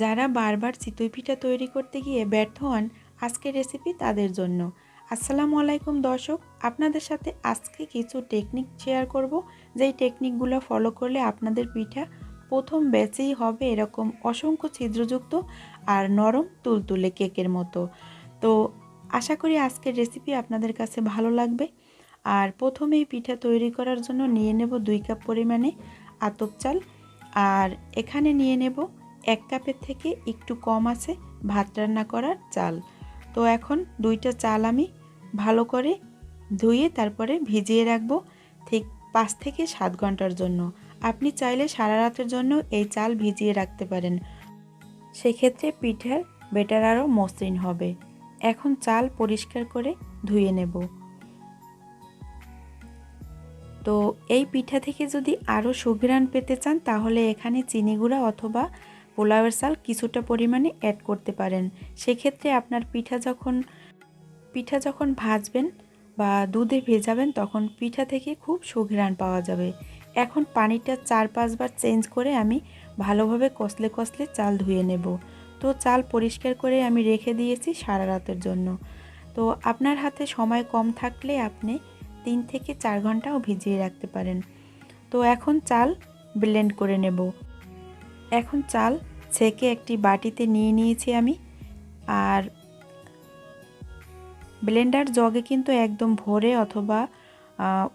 যারা বারবার চিতই পিঠা তৈরি করতে গিয়ে ব্যর্থ হন আজকের রেসিপি তাদের জন্য। আসসালামু আলাইকুম দর্শক, আপনাদের সাথে আজকে কিছু টেকনিক শেয়ার করব। যেই টেকনিকগুলো ফলো করলে আপনাদের পিঠা প্রথম ব্যাচেই হবে এরকম অসংখ্য ছিদ্রযুক্ত আর নরম তুলতুলে কেকের মতো। তো আশা করি আজকের রেসিপি আপনাদের কাছে ভালো লাগবে। আর প্রথমেই পিঠা তৈরি করার জন্য নিয়ে নেব দুই কাপ পরিমাণে আতপ চাল। আর এখানে নিয়ে নেব এক কাপের থেকে একটু কম আছে ভাত রান্না করার চাল। তো এখন দুইটা চাল আমি ভালো করে ধুয়ে তারপরে ভিজিয়ে রাখব ঠিক পাঁচ থেকে সাত ঘণ্টার জন্য। আপনি চাইলে সারা রাতের জন্য এই চাল ভিজিয়ে রাখতে পারেন। সেক্ষেত্রে পিঠার বেটার আরও মসৃণ হবে। এখন চাল পরিষ্কার করে ধুয়ে নেব। তো এই পিঠা থেকে যদি আরও সুঘ্রাণ পেতে চান তাহলে এখানে চিনি গুঁড়া অথবা পোলাওয়ের চাল কিছুটা পরিমাণে অ্যাড করতে পারেন। সেক্ষেত্রে আপনার পিঠা যখন পিঠা যখন ভাজবেন বা দুধে ভেজাবেন তখন পিঠা থেকে খুব সুঘ্রাণ পাওয়া যাবে। এখন পানিটা চার পাঁচবার চেঞ্জ করে আমি ভালোভাবে কষলে কষলে চাল ধুয়ে নেব। তো চাল পরিষ্কার করে আমি রেখে দিয়েছি সারা রাতের জন্য। তো আপনার হাতে সময় কম থাকলে আপনি তিন থেকে চার ঘন্টাও ভিজিয়ে রাখতে পারেন। তো এখন চাল ব্লেন্ড করে নেব। এখন চাল ছেঁকে একটি বাটিতে নিয়ে নিয়েছি আমি। আর ব্লেন্ডার জগে কিন্তু একদম ভরে অথবা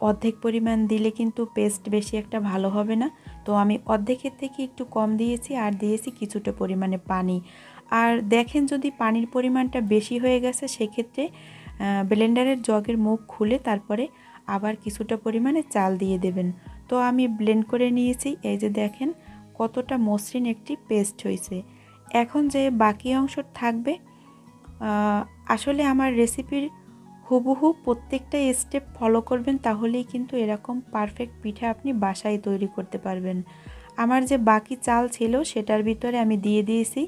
অর্ধেক পরিমাণ দিলে কিন্তু পেস্ট বেশি একটা ভালো হবে না। তো আমি অর্ধেকের থেকে একটু কম দিয়েছি আর দিয়েছি কিছুটা পরিমাণে পানি। আর দেখেন যদি পানির পরিমাণটা বেশি হয়ে গেছে, সেক্ষেত্রে ব্লেন্ডারের জগের মুখ খুলে তারপরে আবার কিছুটা পরিমাণে চাল দিয়ে দেবেন। তো আমি ব্লেন্ড করে নিয়েছি। এই যে দেখেন কতটা মসৃণ একটি পেস্ট হয়েছে। এখন যে বাকি অংশ থাকবে আসলে আমার রেসিপির হুবহু প্রত্যেকটা স্টেপ ফলো করবেন, তাহলেই কিন্তু এরকম পারফেক্ট পিঠা আপনি বাসায় তৈরি করতে পারবেন। আমার যে বাকি চাল ছিল, সেটার ভিতরে আমি দিয়ে দিয়েছি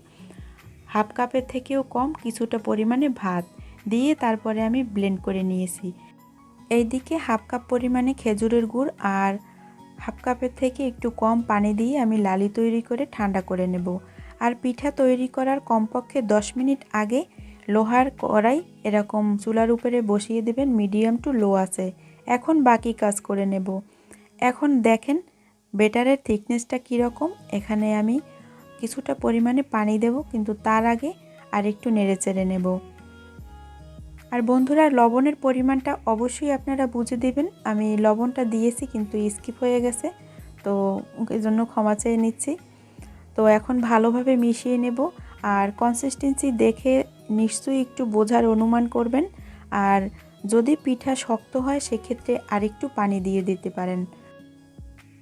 হাফ কাপের থেকেও কম কিছুটা পরিমাণে ভাত দিয়ে তারপরে আমি ব্লেন্ড করে নিয়েছি। এইদিকে হাফ কাপ পরিমাণে খেজুরের গুড় আর হাফ কাপের থেকে একটু কম পানি দিয়ে আমি লালি তৈরি করে ঠান্ডা করে নেব। আর পিঠা তৈরি করার কমপক্ষে 10 মিনিট আগে লোহার কড়াই এরকম চুলার উপরে বসিয়ে দেবেন মিডিয়াম টু লো আছে। এখন বাকি কাজ করে নেব। এখন দেখেন বেটারের থিকনেসটা কীরকম। এখানে আমি কিছুটা পরিমাণে পানি দেব, কিন্তু তার আগে আর একটু নেড়ে চেড়ে নেব। আর বন্ধুরা, লবণের পরিমাণটা অবশ্যই আপনারা বুঝে দেবেন। আমি লবণটা দিয়েছি, কিন্তু স্কিপ হয়ে গেছে, তো এই জন্য ক্ষমা চেয়ে নিচ্ছি। তো এখন ভালোভাবে মিশিয়ে নেব, আর কনসিস্টেন্সি দেখে নিশ্চয়ই একটু বোঝার অনুমান করবেন। আর যদি পিঠা শক্ত হয়, সেক্ষেত্রে আরেকটু পানি দিয়ে দিতে পারেন।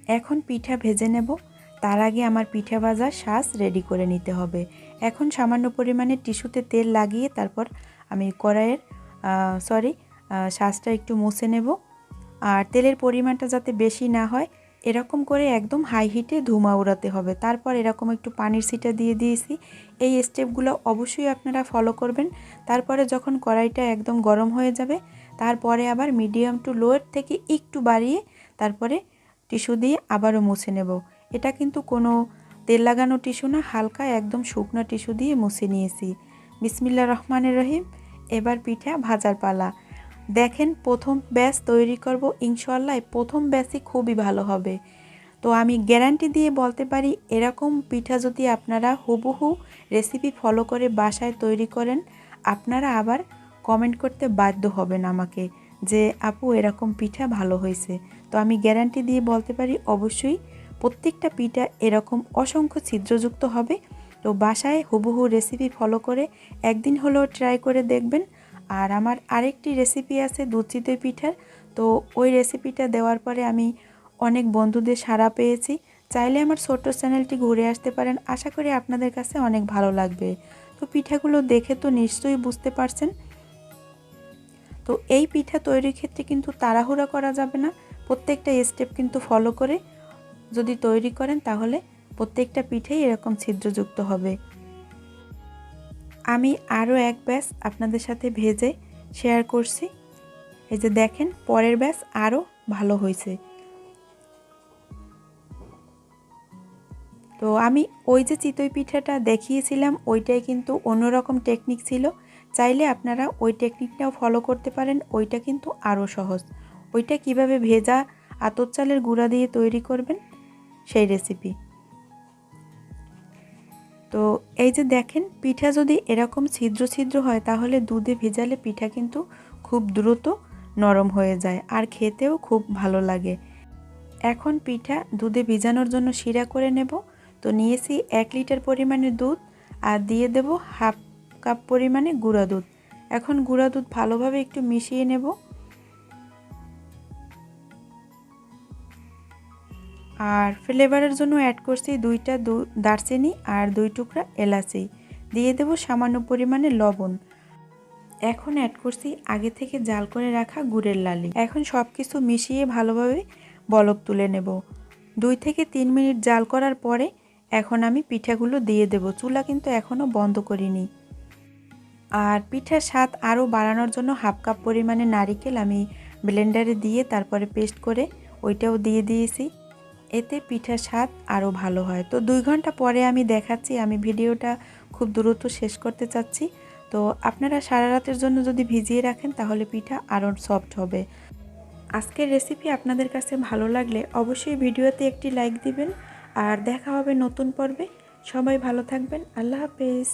এখন পিঠা ভেজে নেব। তার আগে আমার পিঠা ভাজার শ্বাস রেডি করে নিতে হবে। এখন সামান্য পরিমাণে টিস্যুতে তেল লাগিয়ে তারপর আমি কড়াইয়ের সরি শ্বাসটা একটু মুছে নেব। আর তেলের পরিমাণটা যাতে বেশি না হয়, এরকম করে একদম হাই হিটে ধুমা উড়াতে হবে। তারপর এরকম একটু পানির সিটা দিয়ে দিয়েছি। এই স্টেপগুলো অবশ্যই আপনারা ফলো করবেন। তারপরে যখন কড়াইটা একদম গরম হয়ে যাবে, তারপরে আবার মিডিয়াম টু লোয়ের থেকে একটু বাড়িয়ে তারপরে টিস্যু দিয়ে আবারও মুছে নেব। এটা কিন্তু কোনো তেল লাগানো টিস্যু না, হালকা একদম শুকনো টিস্যু দিয়ে মুছে নিয়েছি। বিসমিল্লা রহমানের রহিম। এবার পিঠা ভাজার পালা। দেখেন, প্রথম ব্যাচ তৈরি করব ইনশাল্লাহ প্রথম ব্যাচই খুবই ভালো হবে। তো আমি গ্যারান্টি দিয়ে বলতে পারি, এরকম পিঠা যদি আপনারা হুবহু রেসিপি ফলো করে বাসায় তৈরি করেন, আপনারা আবার কমেন্ট করতে বাধ্য হবেন আমাকে যে, আপু, এরকম পিঠা ভালো হয়েছে। তো আমি গ্যারান্টি দিয়ে বলতে পারি, অবশ্যই প্রত্যেকটা পিঠা এরকম অসংখ্য ছিদ্রযুক্ত হবে। তো বাসায় হুবহু রেসিপি ফলো করে একদিন হলেও ট্রাই করে দেখবেন। আর আমার আরেকটি রেসিপি আছে দুধ পিঠার। তো ওই রেসিপিটা দেওয়ার পরে আমি অনেক বন্ধুদের সাড়া পেয়েছি। চাইলে আমার ছোট্ট চ্যানেলটি ঘুরে আসতে পারেন। আশা করি আপনাদের কাছে অনেক ভালো লাগবে। তো পিঠাগুলো দেখে তো নিশ্চয়ই বুঝতে পারছেন। তো এই পিঠা তৈরির ক্ষেত্রে কিন্তু তাড়াহুড়া করা যাবে না। প্রত্যেকটা স্টেপ কিন্তু ফলো করে যদি তৈরি করেন তাহলে প্রত্যেকটা পিঠেই এরকম ছিদ্রযুক্ত হবে। আমি আরও এক ব্যাস আপনাদের সাথে ভেজে শেয়ার করছি। এই যে দেখেন, পরের ব্যাস আরও ভালো হয়েছে। তো আমি ওই যে চিতই পিঠাটা দেখিয়েছিলাম, ওইটাই কিন্তু অন্যরকম টেকনিক ছিল। চাইলে আপনারা ওই টেকনিকটাও ফলো করতে পারেন, ওইটা কিন্তু আরও সহজ। ওইটা কীভাবে ভেজা আতর চালের গুঁড়া দিয়ে তৈরি করবেন, সেই রেসিপি তো এই যে দেখেন, পিঠা যদি এরকম ছিদ্র ছিদ্র হয়, তাহলে দুধে ভেজালে পিঠা কিন্তু খুব দ্রুত নরম হয়ে যায় আর খেতেও খুব ভালো লাগে। এখন পিঠা দুধে ভিজানোর জন্য শিরা করে নেব। তো নিয়েছি এক লিটার পরিমাণে দুধ আর দিয়ে দেব হাফ কাপ পরিমাণে গুঁড়া দুধ। এখন গুঁড়া দুধ ভালোভাবে একটু মিশিয়ে নেব। আর ফ্লেভারের জন্য অ্যাড করছি দুইটা দারচিনি আর দুই টুকরা এলাচি। দিয়ে দেব সামান্য পরিমাণে লবণ। এখন অ্যাড করছি আগে থেকে জাল করে রাখা গুড়ের লালি। এখন সব কিছু মিশিয়ে ভালোভাবে বলক তুলে নেব। দুই থেকে তিন মিনিট জাল করার পরে এখন আমি পিঠাগুলো দিয়ে দেব। চুলা কিন্তু এখনও বন্ধ করিনি। আর পিঠার স্বাদ আরও বাড়ানোর জন্য হাফ কাপ পরিমাণে নারিকেল আমি ব্লেন্ডারে দিয়ে তারপরে পেস্ট করে ওইটাও দিয়ে দিয়েছি। এতে পিঠার স্বাদ আরও ভালো হয়। তো দুই ঘণ্টা পরে আমি দেখাচ্ছি, আমি ভিডিওটা খুব দ্রুত শেষ করতে চাচ্ছি। তো আপনারা সারা রাতের জন্য যদি ভিজিয়ে রাখেন তাহলে পিঠা আরও সফট হবে। আজকের রেসিপি আপনাদের কাছে ভালো লাগলে অবশ্যই ভিডিওতে একটি লাইক দিবেন। আর দেখা হবে নতুন পর্বে। সবাই ভালো থাকবেন। আল্লাহ হাফেজ।